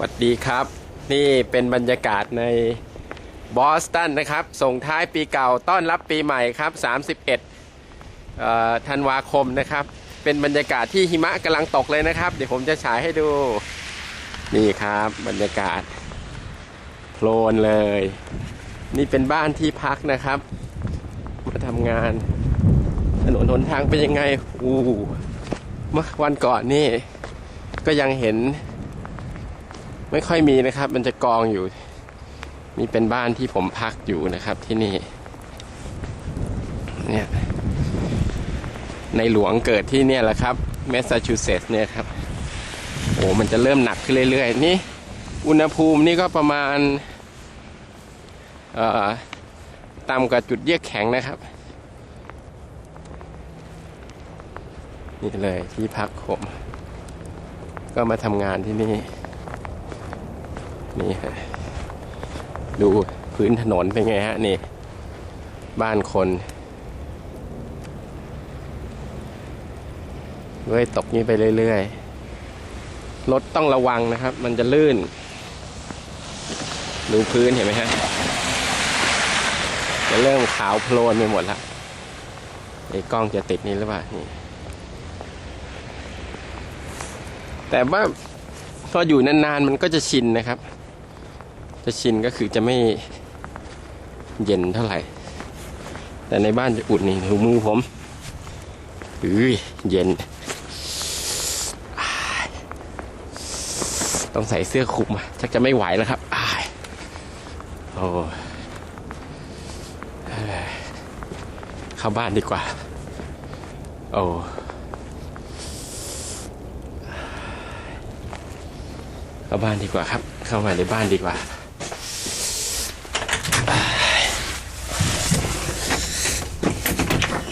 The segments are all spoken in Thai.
สวัสดีครับ นี่เป็นบรรยากาศในบอสตันนะครับ ส่งท้ายปีเก่าต้อนรับปีใหม่ครับ 31ธันวาคมนะครับ เป็นบรรยากาศที่หิมะกำลังตกเลยนะครับ เดี๋ยวผมจะฉายให้ดู นี่ครับบรรยากาศโพลนเลย นี่เป็นบ้านที่พักนะครับ มาทำงาน ถนนหนทางเป็นยังไงอู้เมื่อวันก่อนนี่ ก็ยังเห็น ไม่ค่อยมีนะครับ มันจะกองอยู่ นี่เป็นบ้านที่ผมพักอยู่นะครับที่นี่ เนี่ย ในหลวงเกิดที่เนี่ยแหละครับแมสซาชูเซตส์เนี่ยครับ โอ้มันจะเริ่มหนักขึ้นเรื่อยๆ นี่ อุณหภูมินี่ก็ประมาณต่ำกว่าจุดเยือกแข็งนะครับ นี่เลยที่พักผม ก็มาทำงานที่นี่ นี่ฮะดูพื้นถนนเป็นไงฮะนี่ บ้านคนเว้ยตกนี้ไปเรื่อยๆรถต้องระวังนะครับ มันจะลื่น ดูพื้นเห็นไหมฮะจะเริ่มขาวโพลนไปหมดแล้วไอ้กล้องจะติดนี่หรือเปล่านี่แต่ว่าพออยู่นานๆมันก็จะชินนะครับ จะชินก็คือจะไม่เย็นเท่าไหร่ แต่ในบ้านจะอุ่นนี่ดูมือผมอุ้ยเย็น ต้องใส่เสื้อคลุมอะชักจะไม่ไหวแล้วครับอ้ายโอ้เอ้ยเข้าบ้านดีกว่า โอ้เข้าบ้านดีกว่าครับ เข้ามาในบ้านดีกว่า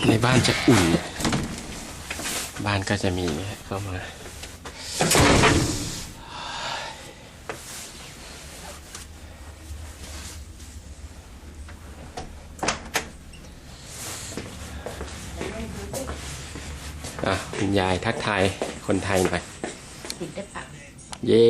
ในบ้านจะอุ่น บ้านก็จะมีเข้ามาอะคุณยายทักทายคนไทยหน่อยติดได้ปะเย้